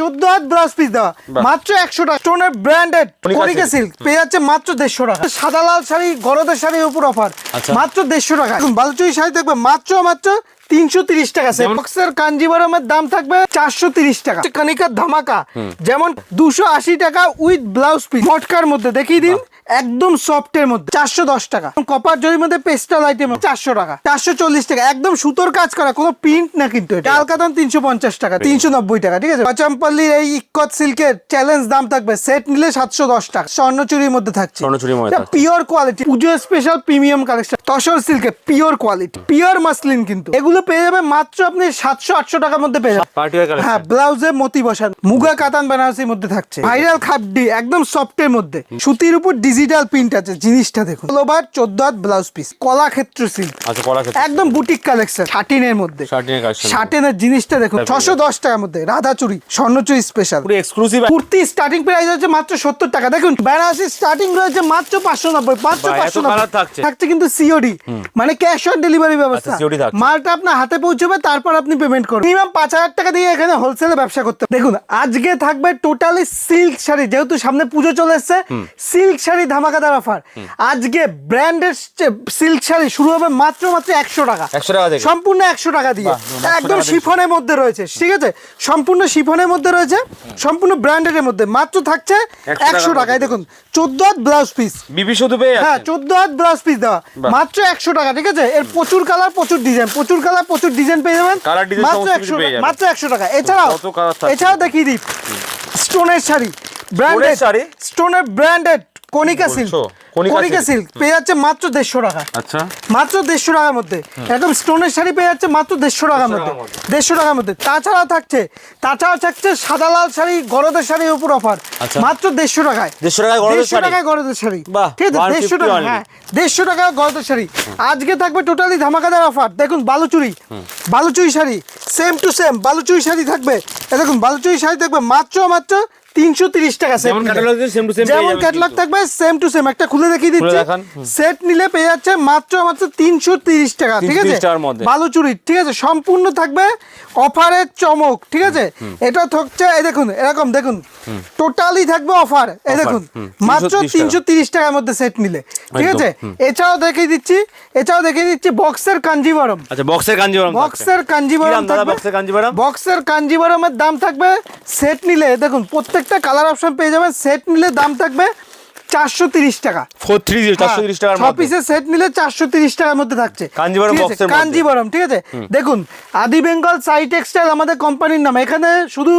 চোদ্দ হাত blouse piece দেওয়া। মাত্র একশো টাকা। স্টোনের ব্র্যান্ডেড সিল্ক পেয়ে যাচ্ছে মাত্র দেড়শো টাকা। সাদা লাল শাড়ি গরদের শাড়ির উপর অফার আচ্ছা। মাত্র দেড়শো টাকা। এখন বালুচুরি শাড়ি থাকবে মাত্র মাত্র তিনশো তিরিশ টাকা। বক্সের কাঞ্জিবরমের দাম থাকবে চারশো তিরিশ টাকা। কানিকার ধামাকা যেমন দুশো আশি টাকা উইথ ব্লাউজ পিস মটকার মধ্যে। দেখিয়ে দিন। একদম সফটের মধ্যে। চারশো দশ টাকা। কপার জরির মধ্যে পেস্টাল আইটেম চারশো টাকা। চারশো চল্লিশ টাকা। একদম সুতোর কাজ করা। কোনো প্রিন্ট না কিন্তু এটা। তিনশো পঞ্চাশ টাকা। তিনশো নব্বই টাকা ঠিক আছে? পাচামপল্লির এই ইকত সিল্কের চ্যালেঞ্জ দাম থাকবে। সেট নিলে সাতশো দশ টাকা। স্বর্ণচুরির মধ্যে থাকছে। স্বর্ণচুরির মধ্যে থাকছে। Pure quality puja special premium collection tussar সিল্কের পিওর কোয়ালিটি পিওর মাসলিন কিন্তু। এগুলো পেয়ে যাবে মাত্র আপনি সাতশো আটশো টাকার মধ্যে পেয়ে যাবেন। হ্যাঁ ব্লাউজে মতি বসান। মুগা কাতান বেনারসির মধ্যে থাকছে। ভাইরাল খাড্ডি একদম সফটের মধ্যে। সুতির উপর ডিজিটাল প্রিন্ট আছে জিনিসটা দেখুন। ওভার চোদ্দ হাত ব্লাউজ পিস কলাক্ষেত্র সিল্ক আচ্ছা কলা ক্ষেত্রে একদম বুটিক কালেকশন শাটিনের মধ্যে। শার্টিনের কালেকশন শাটিনের জিনিসটা দেখুন ছশো দশ টাকার মধ্যে রাধাচুরি স্বর্ণচুরি স্পেশাল পুরো এক্সক্লুসিভ কুর্তি স্টার্টিং প্রাইস হচ্ছে মাত্র সত্তর টাকা। দেখুন বেনারসি স্টার্টিং রয়েছে মাত্র পাঁচশো নব্বই মাত্র পাঁচশো নব্বই। থাকছে। কিন্তু সিওডি মানে ক্যাশ অন ডেলিভারি ব্যবস্থা। আচ্ছা। মালটা আপনার হাতে পৌঁছবে তারপর আপনি পেমেন্ট করবেন মিনিমাম পাঁচ হাজার টাকা দিয়ে এখানে হোলসেলে ব্যবসা করতে দেখুন আজকে থাকবে টোটালি সিল্ক শাড়ি যেহেতু সামনে পুজো চলে এসছে সিল্ক শাড়ি ধামাকাদার অফার আজকে ব্র্যান্ডেড সিল্ক শাড়ি শুরু হবে মাত্র মাত্র একশো টাকা। 100 টাকা? সম্পূর্ণ একশো টাকা দিয়ে। একদম শিফনের মধ্যে রয়েছে ঠিক আছে? সম্পূর্ণ শিফনের মধ্যে রয়েছে সম্পূর্ণ ব্র্যান্ডের মধ্যে। মাত্র থাকছে একশো টাকায় দেখুন চোদ্দ হাত ব্লাউজ পিস বিবি শুধু হ্যাঁ চোদ্দ হাত ব্লাউজ পিস দেওয়া। মাত্র একশো টাকা ঠিক আছে? এর প্রচুর কালার প্রচুর ডিজাইন প্রচুর কালার প্রচুর ডিজাইন পেয়ে যাবেন। মাত্র একশো মাত্র একশো টাকা। এছাড়াও? এছাড়াও দেখিয়ে দিই। স্টোনের শাড়ি ব্র্যান্ডেড শাড়ি? স্টোনের branded Konika silk. Konika silk. পেয়ে যাচ্ছে মাত্র দেড়শো টাকা। আচ্ছা। মাত্র দেড়শো টাকার মধ্যে। একদম স্টোনের শাড়ি পেয়ে যাচ্ছে মাত্র দেড়শো টাকার মধ্যে। দেড়শো টাকার মধ্যে। তাছাড়াও থাকছে তাছাড়াও থাকছে সাদা লাল শাড়ি গরদের শাড়ির উপর অফার। আচ্ছা। মাত্র দেড়শো টাকায়। 150 টাকায় দেড়শো টাকায় গরদের শাড়ি। ঠিক আছে দেড়শো টাকা হ্যাঁ দেড়শো টাকা গরদের শাড়ি। আজকে থাকবে টোটালি ধামাকাদার অফার। দেখুন Baluchari. Baluchari sari. Same to same Baluchari sari থাকবে। দেখুন বালুচুরি শাড়ি থাকবে মাত্র মাত্র তিনশো তিরিশ টাকা যেমন ক্যাটলগ। থাকবে সেম টু সেম একটা খুলে দেখিয়ে দিচ্ছি। সেট নিলে পেয়ে যাচ্ছে মাত্র মাত্র তিনশো তিরিশ টাকা ঠিক আছে? 330 টাকার মধ্যে। ঠিক আছে? সম্পূর্ণ থাকবে অফারের চমক ঠিক আছে? এটা থাকছে এই দেখুন এরকম দেখুন। টোটালি থাকবে অফার এই দেখুন। মাত্র তিনশো তিরিশ টাকার মধ্যে সেট নিলে ঠিক আছে? এছাড়াও দেখিয়ে দিচ্ছি এছাড়াও দেখিয়ে দিচ্ছি বক্সের কাঞ্জিবরম। আচ্ছা বক্সের কাঞ্জিবরম বক্সের কাঞ্জিবরম থাকবে? বক্সের কাঞ্জিবরম? বক্সের কাঞ্জিবরমের দাম থাকবে সেট নিলে দেখুন প্রত্যেকটা কালার অপশন পেয়ে যাবেন। সেট নিলে দাম থাকবে চারশো তিরিশ টাকা। ফোর থ্রি জিরো চারশো তিরিশ টাকার ছ পিসের সেট নিলে চারশো তিরিশ টাকার মধ্যে থাকছে। কাঞ্জিভারম ঠিক আছে, box এর মধ্যে। কাঞ্জিভারম ঠিক আছে? দেখুন আদি বেঙ্গল সাই টেক্সটাইল আমাদের কোম্পানির নাম। এখানে শুধু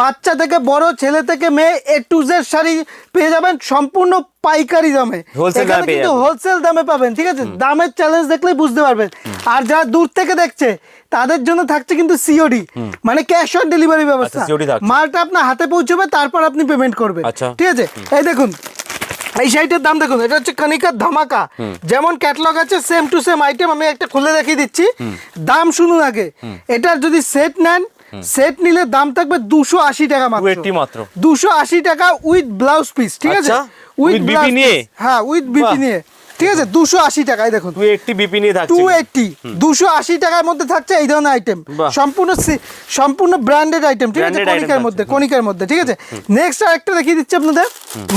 বাচ্চা থেকে বড় ছেলে থেকে মেয়ে এ টু জেড শাড়ি পেয়ে যাবেন সম্পূর্ণ পাইকারি দামে। এখানে কিন্তু হোলসেল দামে পাবেন ঠিক আছে? দামের চ্যালেঞ্জ দেখলেই বুঝতে পারবেন। আর যারা দূর থেকে দেখছে তাদের জন্য থাকছে কিন্তু সিওডি মানে ক্যাশ অন ডেলিভারি ব্যবস্থা। আচ্ছা। মালটা আপনার হাতে পৌঁছবে তারপর আপনি পেমেন্ট করবেন। আচ্ছা। ঠিক আছে? এই দেখুন এই শাড়িটার দাম দেখুন এটা হচ্ছে কনিকার ধামাকা। যেমন ক্যাটলগ আছে সেম টু সেম আইটেম আমি একটা খুলে দেখিয়ে দিচ্ছি। দাম শুনুন আগে। এটার যদি সেট নেন সেট নিলে দাম থাকবে দুশো আশি টাকা মাত্র। 280 মাত্র। দুশো আশি টাকা উইথ ব্লাউজ পিস ঠিক আছে? উইথ বিপি নিয়ে? হ্যাঁ উইথ বিপি নিয়ে। ঠিক আছে দুশো আশি টাকায় দেখুন। বিপি নিয়ে টু এইটটি দুশো আশি টাকার মধ্যে থাকছে এই ধরনের আইটেম সম্পূর্ণ সম্পূর্ণ ব্র্যান্ডেড আইটেম ঠিক আছে কণিকার মধ্যে কণিকার মধ্যে ঠিক আছে? নেক্সট আরেকটা দেখিয়ে দিচ্ছি আপনাদের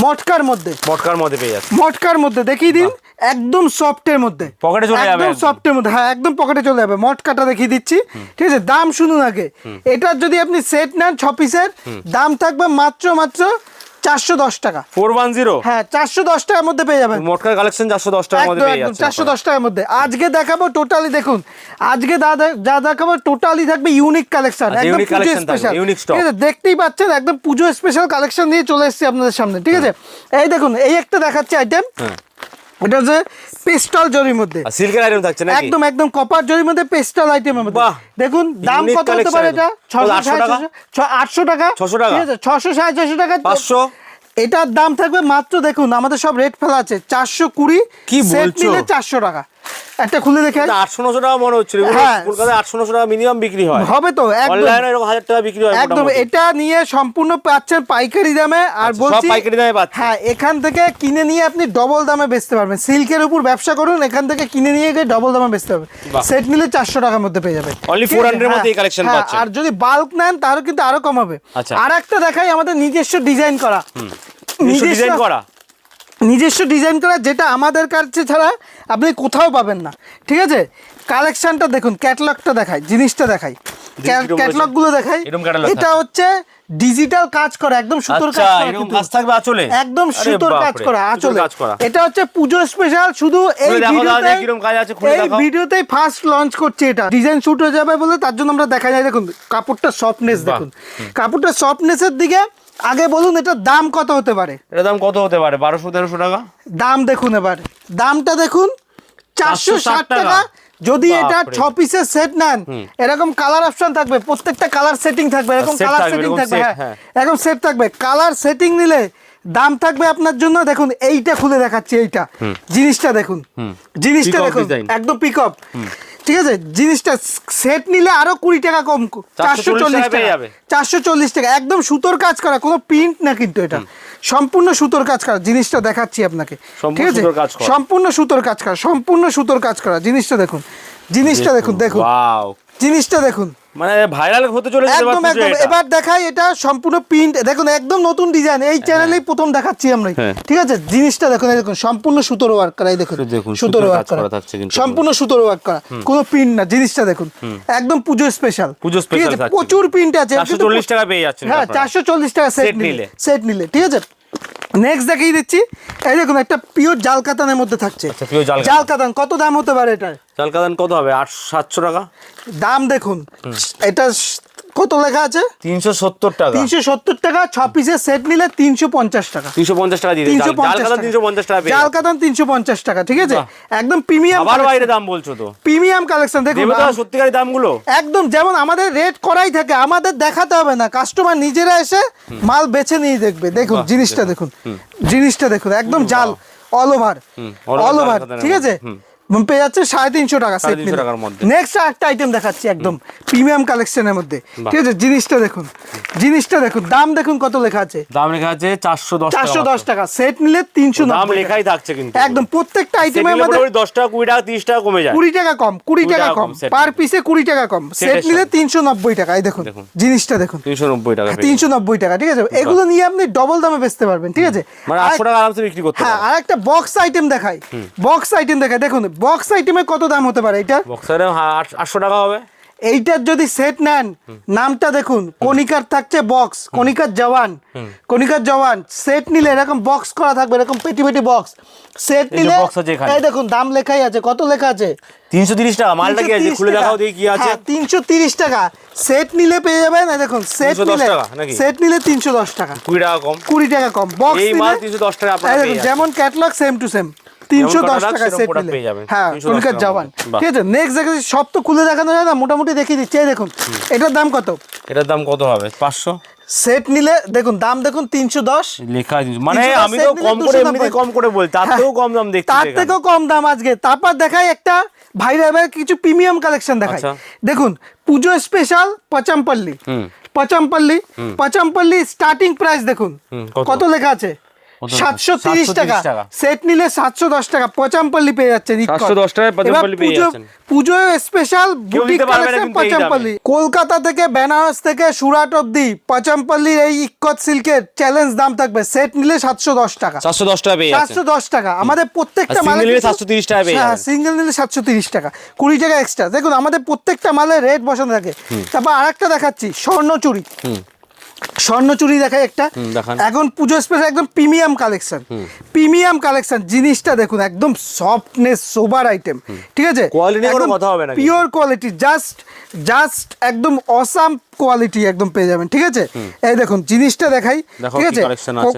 মটকার মধ্যে। মটকার মধ্যে পেয়ে যাচ্ছে। মটকার মধ্যে দেখিয়ে দিন একদম সফটের মধ্যে। পকেটে চলে যাবে একদম একদম। সফটের মধ্যে হ্যাঁ একদম পকেটে চলে যাবে। মটকাটা দেখিয়ে দিচ্ছি ঠিক আছে? দাম শুনুন আগে। এটার যদি আপনি সেট নেন ছ পিসের দাম থাকবে মাত্র মাত্র চারশো দশ টাকা। Four one zero? হ্যাঁ চারশো দশ টাকার মধ্যে পেয়ে যাবেন। মটকার কালেকশন চারশো দশ টাকার মধ্যে একদম চারশো দশ টাকার মধ্যে। আজকে দেখাবো টোটালি দেখুন আজকে দাদা যা দেখাবো টোটালি থাকবে ইউনিক কালেকশন একদম পুজো স্পেশাল দেখতেই পাচ্ছেন একদম পুজো স্পেশাল কালেকশন নিয়ে চলে এসেছি আপনাদের সামনে ঠিক আছে? এই দেখুন এই একটা দেখাচ্ছি আইটেম এটা যে পেস্টাল জরির মধ্যে সিল্কের আইটেম থাকছে নাকি একদম একদম কপার জরির মধ্যে পেস্টাল আইটেম মধ্যে! দেখুন দাম কত হতে পারে এটা 600 টাকা? আটশো টাকা 600 টাকা? ঠিক আছে ছশো সাড়ে ছশো টাকা পাঁচশো এটার দাম থাকবে মাত্র দেখুন আমাদের সব রেট ফেলা আছে চারশো কুড়ি কি সেট বলছো? নিলে চারশো টাকা একটা খুলে দেখে আটশো নশো টাকা মনে হচ্ছিল হ্যাঁ। কলকাতায় আটশো নশো টাকা মিনিমাম বিক্রি হয়। হবে তো একদম। অনলাইনে এরকম হাজার টাকা বিক্রি হয় একদম এটা নিয়ে সম্পূর্ণ পাচ্ছেন পাইকারি দামে আর আচ্ছা, বলছি পাইকারি দামে পাচ্ছেন। হ্যাঁ এখান থেকে কিনে নিয়ে আপনি ডবল দামে বেচতে পারবেন। সিল্কের উপর ব্যবসা করুন এখান থেকে কিনে নিয়ে গিয়ে ডবল দামে বেচতে পারবেন। সেট নিলে চারশো টাকার মধ্যে পেয়ে যাবেন। আছে? 400 এর মধ্যে হ্যাঁ, পাচ্ছেন। আর যদি বাল্ক নেন তাহলে কিন্তু আরও কম হবে। আচ্ছা। আর একটা দেখাই আমাদের নিজস্ব ডিজাইন করা। নিজস্ব ডিজাইন করা? নিজস্ব ডিজাইন করা যেটা আমাদের কাছে ছাড়া আপনি কোথাও পাবেন না। ঠিক আছে? কালেকশনটা দেখুন ক্যাটলগটা দেখাই জিনিসটা দেখাই। কীরকম ক্যাটালগ দেখাই। এটা হচ্ছে ডিজিটাল কাজ করা একদম সুতোর আচ্ছা কাজ করা এরকম কাজ থাকবে আঁচলে? একদম সুতোর কাজ করা আচলে। এটা হচ্ছে পুজো স্পেশাল শুধু এই ভিডিওতে কীরকম কাজ আছে, খুলে এই ভিডিওতেই ফার্স্ট লঞ্চ করছে এটা। ডিজাইন শুট হয়ে যাবে বলে তার জন্য আমরা দেখা যায় দেখুন কাপড়টা সফটনেস। দেখুন। কাপড়টা সফটনেসের দিকে আগে বলুন এটার দাম কত হতে পারে? এটার দাম কত হতে পারে? বারোশো তেরোশো টাকা? দাম দেখুন এবার। দামটা দেখুন চারশো ষাট 460 টাকা। যদি এটা। ছ পিসের সেট নেন এরকম কালার অপশন থাকবে প্রত্যেকটা কালার সেটিং থাকবে এরকম কালার সেটিং থাকবে হ্যাঁ। হ্যাঁ। এরকম সেট থাকবে। কালার সেটিং নিলে দাম থাকবে আপনার জন্য দেখুন এইটা খুলে দেখাচ্ছি এইটা। জিনিসটা দেখুন। জিনিসটা দেখুন একদম পিক আপ ঠিক আছে? জিনিসটা সেট নিলে আরও কুড়ি টাকা কম চারশো চল্লিশ টাকা চারশো চল্লিশ টাকা। একদম সুতোর কাজ করা কোনো প্রিন্ট না কিন্তু এটা। সম্পূর্ণ সুতোর কাজ করা জিনিসটা দেখাচ্ছি আপনাকে। ঠিক আছে। সম্পূর্ণ সুতোর কাজ করা সম্পূর্ণ সুতোর কাজ করা। জিনিসটা দেখুন জিনিসটা দেখুন। দেখুন জিনিসটা দেখুন। মানে ভাইরাল হতে চলেছে একদম একদম। এবার দেখাই এটা সম্পূর্ণ প্রিন্ট দেখুন একদম নতুন ডিজাইন এই চ্যানেলেই প্রথম দেখাচ্ছি আমরা হ্যাঁ। ঠিক আছে? জিনিসটা দেখুন দেখুন সম্পূর্ণ সুতোর ওয়ার্ক করা এই দেখুন সুতোর ওয়ার্ক করা। করা থাকছে কিন্তু। সম্পূর্ণ সুতোর ওয়ার্ক করা। কোনো প্রিন্ট না জিনিসটা দেখুন। একদম পুজো স্পেশাল পুজো ঠিক আছে? প্রচুর প্রিন্ট আছে। 440 টাকা পেয়ে যাচ্ছেন হ্যাঁ আপনারা। চারশো চল্লিশ টাকা সেট নিলে। সেট নিলে। ঠিক আছে? নেক্সট দেখিয়ে দিচ্ছি। এই দেখুন একটা পিওর জাল কাতানের মধ্যে থাকছে। আচ্ছা, জাল জাল কাতান কত দাম হতে পারে এটার? কাতান কত হবে? আট সাতশো টাকা? দাম দেখুন এটা কত লেখা আছে? তিনশো সত্তর টাকা। তিনশো সত্তর টাকা ছ পিসের সেট নিলে তিনশো পঞ্চাশ টাকা। তিনশো পঞ্চাশ টাকা তিনশো পঞ্চাশ টাকা। জাল কাতান তিনশো পঞ্চাশ টাকা ঠিক আছে? একদম প্রিমিয়াম আবার বাইরে দাম বলছো তো। প্রিমিয়াম কালেকশন আম- সত্যিকারের দামগুলো। একদম যেমন আমাদের রেট করাই থাকে আমাদের দেখাতে হবে না। কাস্টমার নিজেরা এসে মাল বেছে নিয়ে দেখবে। দেখুন জিনিসটা দেখুন। জিনিসটা দেখুন একদম জাল অল ওভার অল ওভার ঠিক আছে। পেয়ে যাচ্ছে সাড়ে তিনশো টাকা সেট 350 টাকার মধ্যে। নেক্সট একটা আইটেম দেখাচ্ছি একদম প্রিমিয়াম কালেকশনের মধ্যে। ঠিক আছে জিনিসটা দেখুন জিনিসটা দেখুন দাম দেখুন কত লেখা আছে। দাম লেখা আছে চারশো দশ চারশো দশ টাকা সেট নিলে তিনশো দাম লেখাই থাকছে কিন্তু। একদম প্রত্যেকটা আইটেমের মধ্যে দশ টাকা কুড়ি টাকা তিরিশ টাকা কমে যায়। কুড়ি টাকা কম কুড়ি টাকা কম পার পিসে কুড়ি টাকা কম। সেট নিলে তিনশো নব্বই টাকা এই দেখুন দেখুন। জিনিসটা দেখুন। তিনশো নব্বই টাকা তিনশো নব্বই টাকা ঠিক আছে? এগুলো নিয়ে আপনি ডবল দামে বেচতে পারবেন ঠিক আছে? মানে আটশো টাকা আরামসে বিক্রি করতে হ্যাঁ আর একটা বক্স আইটেম দেখাই। বক্স আইটেম দেখাই দেখুন বক্স আইটেমে কত দাম হতে পারে এটা? বক্সারে আটশো টাকা হবে। এইটার যদি সেট নেন নামটা দেখুন। কনিকার থাকছে বক্স কনিকার জওয়ান। কনিকার জওয়ান সেট নিলে এরকম বক্স করা থাকবে এরকম পেটি পেটি বক্স। সেট নিলে এই দেখুন দাম লেখাই আছে কত লেখা আছে? তিনশো তিরিশ টাকা মালটা কি আছে? খুলে দেখাও দেখি কি আছে। তিনশো তিরিশ টাকা। সেট নিলে পেয়ে যাবেন এই দেখুন সেট নিলে সেট নিলে তিনশো দশ টাকা। কুড়ি টাকা কম। কুড়ি টাকা কম। বক্স এই মাল 310 টাকা আপনারা যেমন ক্যাটলগ সেম টু সেম তিনশো দশ টাকা সেট পেয়ে যাবেন। হ্যাঁ 310 জওয়ান। ঠিক আছে নেক্সট দেখে সব তো খুলে দেখানো যায় না মোটামুটি দেখিয়ে দিচ্ছি। দেখুন এটার দাম কত? এটার দাম কত হবে? পাঁচশো? সেট নিলে দেখুন দাম দেখুন তিনশো দশ। লেখা মানে আমি তো কম করে এমনিতে কম করে বলি তার থেকেও কম দাম দেখছি তার থেকেও কম দাম আজকে। তারপর দেখাই একটা ভাইরা এবার কিছু প্রিমিয়াম কালেকশন দেখাই। আচ্ছা। দেখুন puja special Pochampally. Pochampally Pochampally starting price দেখুন। কত? লেখা আছে? সাতশো তিরিশ টাকা। সেট নিলে সাতশো দশ টাকা। পচামপল্লি পেয়ে যাচ্ছে 710 টাকায় পচামপল্লি পেয়ে যাচ্ছেন। Puja special boutique collection. Pochampally. Kolkata থেকে বেনারস থেকে সুরাট অব্দি পচামপল্লির এই ইক্কত সিল্কের চ্যালেঞ্জ দাম থাকবে। সেট নিলে সাতশো দশ টাকা। চারশো দশ টাকা পেয়ে সাতশো দশ টাকা। আমাদের প্রত্যেকটা মালে নিলে কিন্তু- 730 টাকা পেয়ে হ্যাঁ সিঙ্গেল নিলে সাতশো তিরিশ টাকা। কুড়ি টাকা এক্সট্রা দেখুন আমাদের প্রত্যেকটা মালের রেট বসানো থাকে। তারপর আরেকটা দেখাচ্ছি স্বর্ণচুরি স্বর্ণচুরি দেখাই একটা। এখন পুজো স্পেশাল একদম প্রিমিয়াম কালেকশন প্রিমিয়াম কালেকশন জিনিসটা দেখুন একদম সফটনেস সোবার আইটেম ঠিক আছে? কোয়ালিটি কথা হবে না পিওর কোয়ালিটি জাস্ট জাস্ট একদম অসাম কোয়ালিটি একদম পেয়ে যাবেন ঠিক আছে? এই দেখুন জিনিসটা দেখাই ঠিক আছে?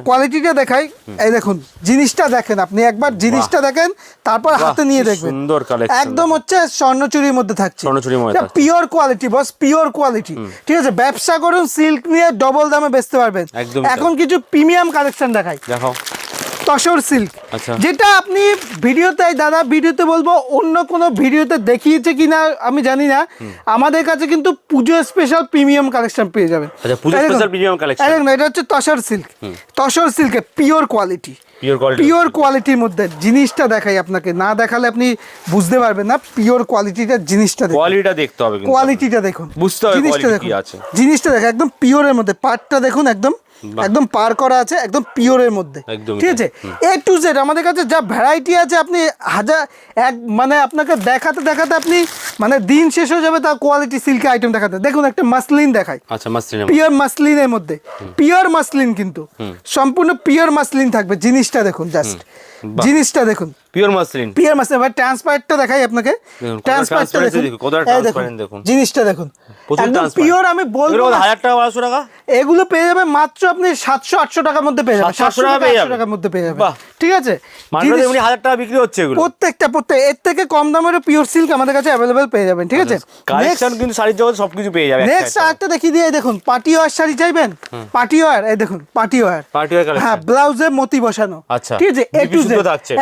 কোয়ালিটিটা দেখাই এই দেখুন জিনিসটা দেখেন আপনি একবার জিনিসটা দেখেন তারপর হাতে নিয়ে দেখবেন। সুন্দর collection একদম হচ্ছে স্বর্ণচুরির মধ্যে থাকছে। স্বর্ণচুরির মধ্যে। Pure quality boss pure quality ঠিক আছে? ব্যবসা করুন সিল্ক নিয়ে ডবল দামে বেচতে পারবেন। এখন কিছু প্রিমিয়াম কালেকশন দেখাই। দেখাও তসর সিল্ক। আচ্ছা। যেটা আপনি ভিডিওতে দাদা ভিডিওতে বলব অন্য কোনো ভিডিওতে দেখিয়েছে কিনা আমি জানি না। আমাদের কাছে কিন্তু পুজো স্পেশাল প্রিমিয়াম কালেকশন পেয়ে যাবেন। আচ্ছা, এটা হচ্ছে তসর সিল্ক। তসর সিল্কে পিওর কোয়ালিটি পিওর কোয়ালিটির মধ্যে জিনিসটা দেখাই আপনাকে। না দেখালে আপনি বুঝতে পারবেন না পিওর কোয়ালিটিটা জিনিসটা কোয়ালিটিটা দেখতে হবে কোয়ালিটিটা দেখুন। বুঝতে হবে জিনিসটা দেখুন। জিনিসটা দেখুন একদম পিওরের মধ্যে। পার্টটা দেখুন একদম একদম পার করা আছে একদম পিওরের মধ্যে। ঠিক আছে? এ টু জেড আমাদের কাছে যা ভ্যারাইটি আছে আপনি হাজার এক মানে আপনাকে দেখাতে দেখাতে আপনি মানে দিন শেষ হয়ে যাবে তার কোয়ালিটি সিল্ক আইটেম দেখাতে। দেখুন একটা মাসলিন দেখায় আচ্ছা মাসলিন পিওর মাসলিনের মধ্যে। পিওর মাসলিন কিন্তু। সম্পূর্ণ পিওর মাসলিন থাকবে। জিনিসটা দেখুন জাস্ট জিনিসটা দেখুন। পিওর মাসলিন পিওর মাসলিন এবার ট্রান্সপারেন্টটা দেখাই আপনাকে। দেখুন, ট্রান্সপারেন্টটা দেখুন। কতটা। জিনিসটা দেখুন। একদম পিওর আমি বলব এগুলো না, হাজার টাকা বারোশো টাকা? এগুলো পেয়ে যাবে মাত্র আপনি সাতশো আটশো টাকার মধ্যে পেয়ে যাবেন। 700 টাকা পেয়ে যাবেন। টাকার মধ্যে পেয়ে যাবেন। ঠিক আছে? এমনি হাজার টাকা বিক্রি হচ্ছে এগুলো। প্রত্যেকটা প্রত্যেক এর থেকে কম পিওর সিল্ক আমাদের কাছে অ্যাভেলেবেল পেয়ে যাবেন ঠিক আছে? কালেকশন কিন্তু শাড়ির জগতে সবকিছু পেয়ে যাবে নেক্সট আরেকটা দেখিয়ে দিয়ে দেখুন পার্টি ওয়ার শাড়ি চাইবেন? পার্টি ওয়ার এই দেখুন party wear Party wear collection। হ্যাঁ ব্লাউজে মতি বসানো। আচ্ছা। ঠিক আছে এ টু।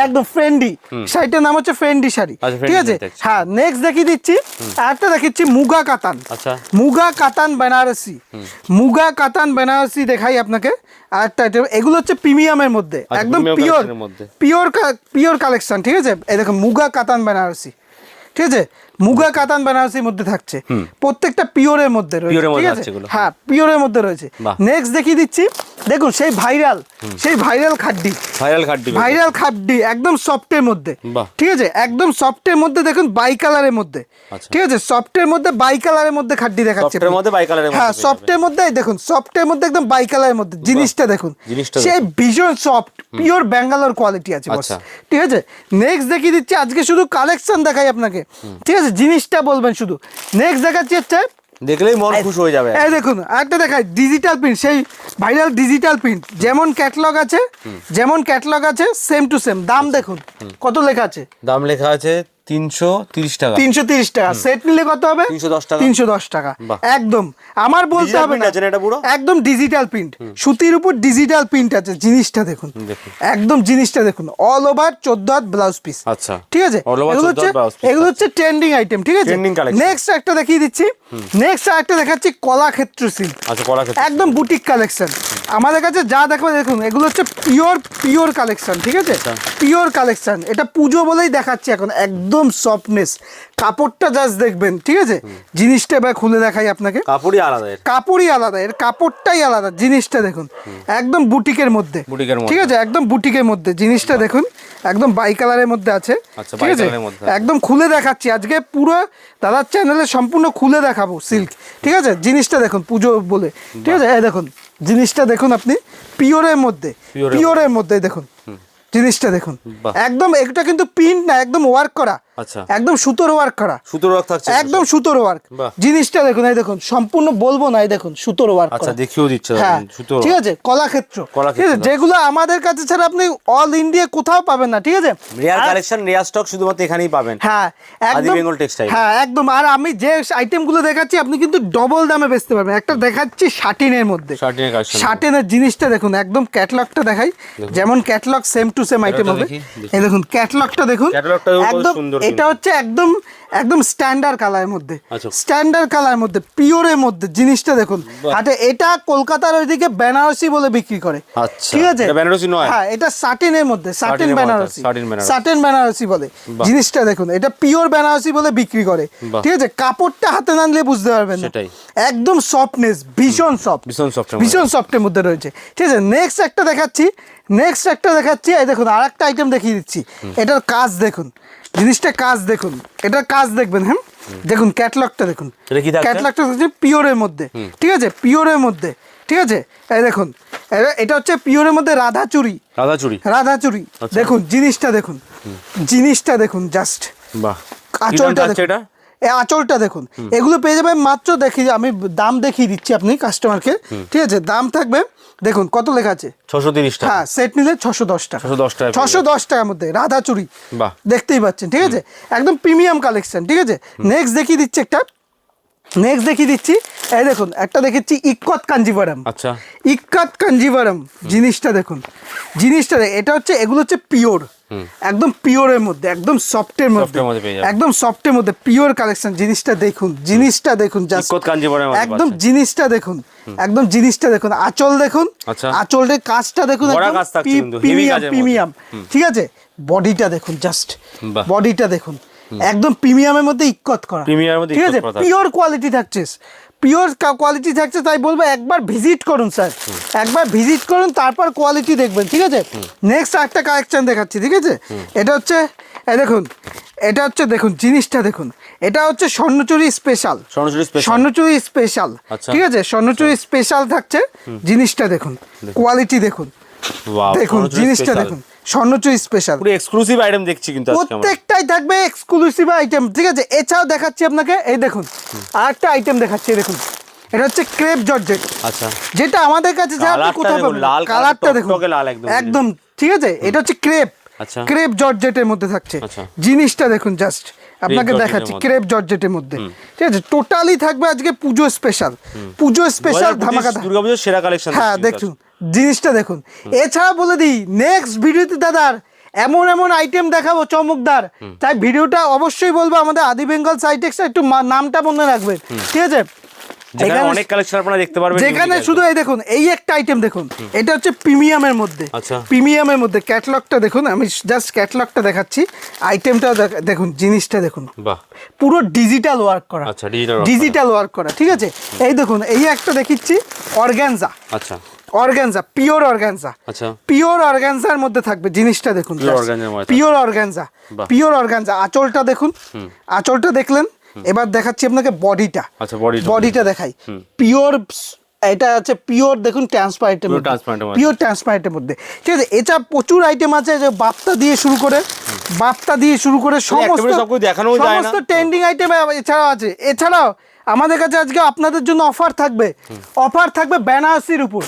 একদম ফ্রেন্ডি শাড়িটার নাম হচ্ছে ফেন্ডি শাড়ি। আচ্ছা, ঠিক আছে? হ্যাঁ নেক্সট দেখিয়ে দিচ্ছি। আরেকটা দেখিচ্ছি মুগা কাতান। আচ্ছা। মুগা কাতান বেনারসি। মুগা কাতান বেনারসি দেখাই আপনাকে। আরেকটা এগুলো হচ্ছে প্রিমিয়ামের মধ্যে। আচ্ছা, একদম পিওর collection এর মধ্যে। পিওর পিওর কালেকশন ঠিক আছে? এই দেখো মুগা কাতান বেনারসি। ঠিক আছে? মুগা কাতান বেনারসির মধ্যে থাকছে। প্রত্যেকটা পিওরের মধ্যে রয়েছে ঠিক আছে হ্যাঁ পিওরের মধ্যে রয়েছে। নেক্সট দেখিয়ে দিচ্ছি। দেখুন সেই ভাইরাল সেই viral khaddi. Viral khaddi viral khaddi একদম সফটের মধ্যে। ঠিক আছে? একদম সফটের মধ্যে দেখুন বাই কালারের মধ্যে। আচ্ছা। ঠিক আছে? সফটের মধ্যে বাই কালারের মধ্যে খাড্ডি দেখাচ্ছে সফটের মধ্যে বাই কালারের হ্যাঁ। সফটের মধ্যে দেখুন সফটের মধ্যে একদম বাই কালারের মধ্যে জিনিসটা দেখুন। সেই ভীষণ সফট পিওর ব্যাঙ্গালোর কোয়ালিটি আছে বস। আচ্ছা। ঠিক আছে? নেক্সট দেখিয়ে দিচ্ছি আজকে শুধু কালেকশন দেখাই আপনাকে। ঠিক আছে? জিনিসটা বলবেন শুধু। নেক্সট দেখাচ্ছি হচ্ছে দেখলেই মন খুশ হয়ে যাবে। এই দেখুন আরেকটা দেখাই ডিজিটাল প্রিন্ট সেই ভাইরাল ডিজিটাল প্রিন্ট যেমন ক্যাটলগ আছে যেমন ক্যাটলগ আছে সেম টু সেম দাম দেখুন কত লেখা আছে? দাম লেখা আছে তিনশো তিরিশ টাকা। তিনশো তিরিশ টাকা। সেট নিলে কত হবে? 310 টাকা। তিনশো দশ টাকা। একদম। আমার বলতে হবে না। এটা পুরো? একদম ডিজিটাল প্রিন্ট সুতির উপর ডিজিটাল প্রিন্ট আছে। জিনিসটা দেখুন। দেখুন। একদম জিনিসটা দেখুন। অল ওভার চোদ্দ হাত ব্লাউজ পিস আচ্ছা। ঠিক আছে? এগুলো হচ্ছে এগুলো হচ্ছে ট্রেন্ডিং আইটেম ঠিক আছে? নেক্সট একটা দেখিয়ে দিচ্ছি। নেক্সট একটা দেখাচ্ছি কলাক্ষেত্র সিল্ক আচ্ছা একদম বুটিক কালেকশন আমাদের কাছে যা দেখো দেখুন এগুলো হচ্ছে পিওর পিওর কালেকশন ঠিক আছে? আচ্ছা। পিওর কালেকশন এটা পুজো বলেই দেখাচ্ছি এখন। একদম সফটনেস কাপড়টা জাস্ট দেখবেন ঠিক আছে? জিনিসটা এবার খুলে দেখাই আপনাকে। কাপড়ই আলাদা কাপড়ই আলাদা এর কাপড়টাই আলাদা জিনিসটা দেখুন। একদম বুটিকের মধ্যে। ঠিক আছে? একদম বুটিকের মধ্যে। জিনিসটা দেখুন একদম বাই কালারের মধ্যে আছে। আচ্ছা, ঠিক আছে। একদম খুলে দেখাচ্ছি। আজকে পুরো দাদার চ্যানেলে সম্পূর্ণ খুলে দেখাবো সিল্ক ঠিক আছে? জিনিসটা দেখুন পুজো বলে। ঠিক আছে? এই দেখুন জিনিসটা দেখুন আপনি পিওরের মধ্যে। পিওরের মধ্যে। দেখুন। জিনিসটা দেখুন। একদম এটা কিন্তু প্রিন্ট না একদম ওয়ার্ক করা। আচ্ছা। একদম সুতোর ওয়ার্ক করা। সুতোর রক থাকছে একদম সুতোর ওয়ার্ক। জিনিসটা দেখুন এই দেখুন সম্পূর্ণ বলব না এই দেখুন সুতোর ওয়ার্ক আচ্ছা দেখিয়েও দিচ্ছে হ্যাঁ ঠিক আছে কলাক্ষেত্র। কলাক্ষেত্র, ঠিক আছে যেগুলো আমাদের কাছে ছাড়া আপনি অল ইন্ডিয়া কোথাও পাবেন না ঠিক আছে? রেয়ার কালেকশন রেয়ার স্টক শুধুমাত্র এখানেই পাবেন। হ্যাঁ একদম বেঙ্গল টেক্সটাইল হ্যাঁ একদম আর আমি যে আইটেমগুলো দেখাচ্ছি আপনি কিন্তু ডবল দামে বেচতে পারবেন। একটা দেখাচ্ছি শাটিনের মধ্যে। শার্টিনের কালেকশন শার্টেনের জিনিসটা দেখুন একদম ক্যাটলগটা দেখাই। যেমন catalogue same to same item হবে। এই দেখুন ক্যাটলগটা দেখুন। কত একদম সুন্দর এটা হচ্ছে একদম একদম স্ট্যান্ডার্ড কালারের মধ্যে। আচ্ছা। স্ট্যান্ডার্ড কালারের মধ্যে পিওরের মধ্যে জিনিসটা দেখুন। হাটে এটা কলকাতার ওইদিকে বেনারসি বলে বিক্রি করে। আচ্ছা, ঠিক আছে? বেনারসি নয়? হ্যাঁ এটা সাটিনের মধ্যে সাটিন বেনারসি সাটিন বেনারসি। বলে। জিনিসটা দেখুন এটা পিওর বেনারসি বলে বিক্রি করে। ঠিক আছে? কাপড়টা হাতে না নিলে বুঝতে পারবেন না। একদম সফটনেস ভীষণ সফট ভীষণ মধ্যে। ভীষণ সফটের মধ্যে রয়েছে। ঠিক আছে? নেক্সট একটা দেখাচ্ছি। নেক্সট একটা দেখাচ্ছি। এই দেখুন আর একটা আইটেম দেখিয়ে দিচ্ছি। এটার কাজ দেখুন। জিনিসটা কাজ দেখুন এটা কাজ দেখবেন হ্যাঁ? দেখুন ক্যাটলগটা দেখুন? ক্যাটলগটা হচ্ছে পিওরের মধ্যে ঠিক আছে? পিওরের মধ্যে ঠিক আছে? এই দেখুন এটা- হচ্ছে পিওরের মধ্যে রাধা চুরি। রাধা চুরি। রাধা চুরি। আচ্ছা। দেখুন জিনিসটা দেখুন জিনিসটা দেখুন জাস্ট বাহ। আচলটা দেখুন। আঁচলটা দেখুন। এগুলো পেয়ে যাবেন মাত্র দেখি আমি দাম দেখিয়ে দিচ্ছি আপনি কাস্টমারকে ঠিক আছে? দাম থাকবে দেখুন কত লেখা আছে? ছশো তিরিশ টাকা। হ্যাঁ সেট নিলে ছশো দশ টাকা। 610 টাকা ছশো দশ টাকার মধ্যে রাধা চুরি দেখতেই পাচ্ছেন ঠিক আছে? একদম প্রিমিয়াম কালেকশন ঠিক আছে? নেক্সট দেখিয়ে দিচ্ছি একটা। নেক্সট দেখিয়ে দিচ্ছি এই দেখুন একটা দেখেছি ইক্কত কাঞ্জিভারাম আচ্ছা। ইক্কাত কাঞ্জিভারাম জিনিসটা দেখুন। জিনিসটা এটা হচ্ছে এগুলো হচ্ছে পিওর একদম পিওরের মধ্যে একদম সফটের মধ্যে। একদম সফটের মধ্যে পিওর কালেকশন জিনিসটা দেখুন জিনিসটা দেখুন একদম জিনিসটা দেখুন একদম জিনিসটা দেখুন আঁচল দেখুন আচ্ছা। আঁচলের কাজটা দেখুন প্রিমিয়াম প্রিমিয়াম ঠিক আছে? বডিটা দেখুন জাস্ট বডিটা দেখুন। একদম প্রিমিয়ামের মধ্যে ইক্কত করা। ঠিক আছে? পিওর কোয়ালিটি থাকছে। পিওর কোয়ালিটি থাকছে তাই বলব একবার ভিজিট করুন স্যার একবার ভিজিট করুন তারপর কোয়ালিটি দেখবেন ঠিক আছে? নেক্সট একটা কালেকশান দেখাচ্ছি ঠিক আছে? এটা হচ্ছে এ দেখুন এটা হচ্ছে দেখুন জিনিসটা দেখুন। এটা হচ্ছে স্বর্ণচুরি স্পেশাল স্বর্ণচুরি স্পেশাল আচ্ছা। ঠিক আছে? স্বর্ণচুরি স্পেশাল থাকছে জিনিসটা দেখুন কোয়ালিটি দেখুন। দেখুন জিনিসটা দেখুন স্বর্ণচুরি স্পেশাল পুরো এক্সক্লুসিভ আইটেম দেখছি কিন্তু প্রত্যেকটাই থাকবে এক্সক্লুসিভ আইটেম ঠিক আছে? এছাড়াও দেখাচ্ছি আপনাকে এই দেখুন আর আইটেম দেখাচ্ছি দেখুন। এটা হচ্ছে ক্রেপ জর্জেট। আচ্ছা। যেটা আমাদের কাছে যা আপনি কোথাও পাবেন না। লাল কালার, কালারটা দেখুন। একদম। ঠিক আছে? এটা হচ্ছে ক্রেপ আচ্ছা। ক্রেপ জর্জেটের মধ্যে থাকছে। আচ্ছা। জিনিসটা দেখুন জাস্ট আপনাকে দেখাচ্ছি ক্রেপ জর্জেটের মধ্যে। ঠিক আছে? টোটালি থাকবে আজকে পুজো স্পেশাল পুজো স্পেশাল ধামাকা দুর্গাপুজোর সেরা কালেকশন হ্যাঁ দেখুন। জিনিসটা দেখুন। এছাড়া বলে দিই নেক্সট ভিডিওতে দাদার এমন এমন আইটেম দেখাবো চমকদার। তাই ভিডিওটা অবশ্যই বলব আমাদের আদি বেঙ্গল সাইটেক্সটা একটু নামটা মনে রাখবেন। ঠিক আছে? যেখানে অনেক কালেকশন আপনারা দেখতে পারবেন যেখানে শুধু এই দেখুন এই একটা আইটেম দেখুন। এটা হচ্ছে প্রিমিয়ামের মধ্যে। আচ্ছা। প্রিমিয়ামের মধ্যে। ক্যাটলগটা দেখুন আমি জাস্ট ক্যাটলগটা দেখাচ্ছি। আইটেমটা দেখুন জিনিসটা দেখুন। পুরো ডিজিটাল ওয়ার্ক করা। আচ্ছা, ডিজিটাল ওয়ার্ক করা। ঠিক আছে? এই দেখুন এই একটা দেখিচ্ছি অর্গ্যানজা আচ্ছা। অর্গ্যানজা পিওর অর্গ্যানজা আচ্ছা। পিওর অর্গ্যানজার মধ্যে থাকবে জিনিসটা দেখুন। পিওর অর্গ্যানজা বাহ। পিওর অর্গ্যানজা আঁচলটা দেখুন। আঁচলটা দেখলেন এবার দেখাচ্ছি আপনাকে বডিটা। আচ্ছা, বডিটা। দেখাই। পিওর এটা আছে পিওর দেখুন ট্রান্সপারেন্টের মধ্যে। পিওর ট্রান্সপারেন্টের মধ্যে। ঠিক আছে এছাড়া প্রচুর আইটেম আছে যে বাপ্তা দিয়ে শুরু করে বাপ্তা দিয়ে শুরু করে সমস্ত সবকিছু দেখানোও যায় না। সমস্ত ট্রেন্ডিং আইটেম এছাড়াও আছে। এছাড়াও আমাদের কাছে আজকে আপনাদের জন্য অফার থাকবে। অফার থাকবে বেনারসির উপর।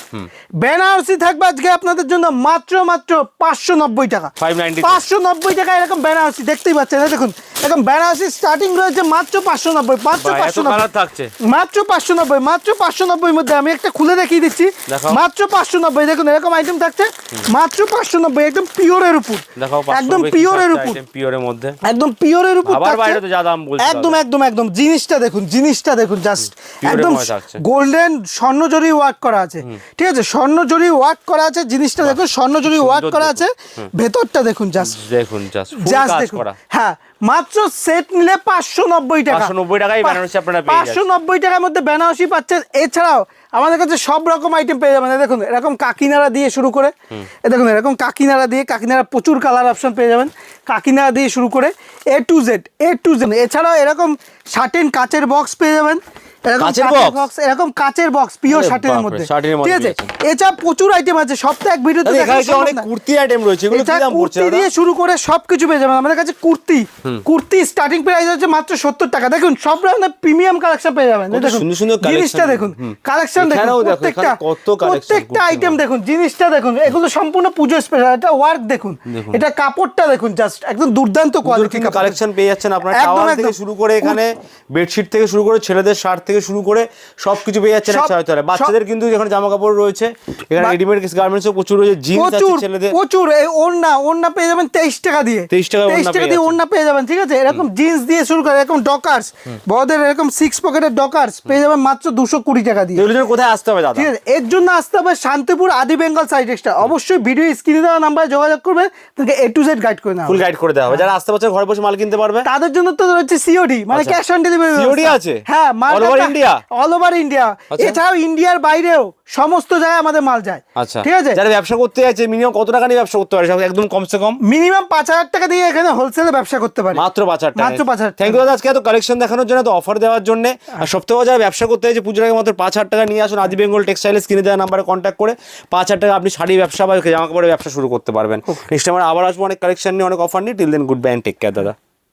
বেনারসি থাকবে আজকে আপনাদের জন্য মাত্র মাত্র পাঁচশো নব্বই টাকা। পাঁচশো নব্বই টাকা এরকম বেনারসি দেখতেই পাচ্ছেন দেখুন। এরকম বেনারসি স্টার্টিং রয়েছে মাত্র পাঁচশো নব্বই মাত্র পাঁচশো থাকছে। মাত্র পাঁচশো নব্বই মাত্র পাঁচশো নব্বই মধ্যে আমি একটা খুলে দেখিয়ে দিচ্ছি। মাত্র পাঁচশো নব্বই দেখুন এরকম আইটেম থাকছে। মাত্র পাঁচশো নব্বই একদম পিওরের উপর। একদম পিওরের উপর। পিওরের মধ্যে। একদম পিওরের উপর একদম একদম একদম। জিনিসটা দেখুন জিনিসটা দেখুন জাস্ট একদম। গোল্ডেন স্বর্ণজরি ওয়ার্ক করা আছে। ঠিক আছে স্বর্ণ স্বর্ণজরি ওয়ার্ক করা আছে জিনিসটা দেখুন স্বর্ণজরি ওয়ার্ক করা আছে। ভেতরটা দেখুন জাস্ট দেখুন জাস্ট জাস্ট দেখুন। হ্যাঁ মাত্র সেট নিলে পাঁচশো নব্বই টাকা। 590 টাকায় বেনারসি আপনারা পাঁচশো নব্বই টাকার মধ্যে বেনারসি পাচ্ছেন এছাড়াও আমাদের কাছে সব রকম আইটেম পেয়ে যাবেন। দেখুন এরকম কাকিনাড়া দিয়ে শুরু করে দেখুন এরকম কাকিনারা দিয়ে কাকিনারা প্রচুর কালার অপশন পেয়ে যাবেন। কাকিনারা দিয়ে শুরু করে A to Z A to Z এছাড়াও এরকম শার্টেন কাচের বক্স পেয়ে যাবেন। কাচের কাচের বক্স এরকম কাচের বক্স পিওর আরে মধ্যে। ঠিক আছে? পেয়েছেন। প্রচুর আইটেম আছে সপ্তাহে এক ভিডিওতে দাদা, দেখানো এখানে যে সম্ভব অনেক কুর্তি আইটেম রয়েছে এগুলো কি দাম পড়ছে দিয়ে শুরু করে সবকিছু পেয়ে যাবেন। আমাদের কাছে কুর্তি। কুর্তি স্টার্টিং প্রাইস হচ্ছে মাত্র সত্তর টাকা। দেখুন সব ধরনের প্রিমিয়াম কালেকশন পেয়ে যাবেন। দেখুন সুন্দর সুন্দর collection। জিনিসটা দেখুন হুম। কালেকশন দেখুন প্রত্যেকটা কত collection প্রত্যেকটা আইটেম দেখুন জিনিসটা দেখুন এগুলো সম্পূর্ণ পুজো স্পেশাল এটা ওয়ার্ক দেখুন। এটা কাপড়টা দেখুন জাস্ট একদম দুর্দান্ত কোয়ালিটি কালেকশন পেয়ে যাচ্ছেন আপনার টাওয়াল থেকে শুরু করে এখানে বেডশিট থেকে শুরু করে ছেলেদের শার্ট থেকে শুরু করে সবকিছু পেয়ে যাচ্ছেন সব- একসাথে তাহলে বাচ্চাদের কিন্তু এখানে জামা কাপড় রয়েছে এখানে রেডিমেড গার্মেন্টসও প্রচুর রয়েছে জিন্স আছে ছেলেদের। প্রচুর এই ওড়না ওড়না পেয়ে যাবেন তেইশ টাকা দিয়ে। 23 টাকায় ওড়না টাকা দিয়ে। ওড়না পেয়ে যাবেন ঠিক আছে? এরকম জিন্স দিয়ে শুরু করে এরকম ডকার্স বড়দের এরকম সিক্স পকেটের ডকার্স পেয়ে যাবেন মাত্র দুশো কুড়ি টাকা দিয়ে। এগুলোর কোথায় আসতে হবে দাদা? ঠিক আছে এর জন্য আসতে হবে শান্তিপুর আদি বেঙ্গল সাইড এক্সট্রা অবশ্যই ভিডিও স্ক্রিনে দেওয়া নাম্বারে যোগাযোগ করবে তাকে এ টু জেড গাইড করে নেওয়া ফুল গাইড করে দেওয়া হবে। যারা আসতে পারছে ঘরে বসে মাল কিনতে পারবে? তাদের জন্য তো রয়েছে সিওডি মানে। ক্যাশ অন ডেলিভারি COD আছে? হ্যাঁ All India? All over India আচ্ছা। এছাড়াও ইন্ডিয়ার বাইরেও সমস্ত জায়গায় আমাদের মাল যায়। আচ্ছা। ঠিক আছে? যারা ব্যবসা করতে যাচ্ছে মিনিমাম কত টাকা নিয়ে ব্যবসা করতে পারে? একদম কমসে কম। মিনিমাম পাঁচ হাজার টাকা দিয়ে এখানে হোলসেলে ব্যবসা করতে পারে। মাত্র পাঁচ হাজার মাত্র পাঁচ হাজার থ্যাংক ইউ দাদা। আজকে এত কালেকশন দেখানোর জন্য অফার দেওয়ার জন্য। আর সপ্তাহে যারা ব্যবসা করতে চাইছে পুজোর আগে মাত্র পাঁচ হাজার টাকা নিয়ে আসুন। আদি বেঙ্গল টেক্সটাইলের কিনে দেওয়া নাম্বারে কন্ট্যাক্ট করে পাঁচ হাজার টাকা আপনি শাড়ি ব্যবসা বা জামা কাপড়ের ব্যবসা শুরু করতে পারবেন। নেক্সট টাইম আবার আসব অনেক কালেকশন নিয়ে অনেক অফার নিয়ে। Till then goodbye take care দাদা।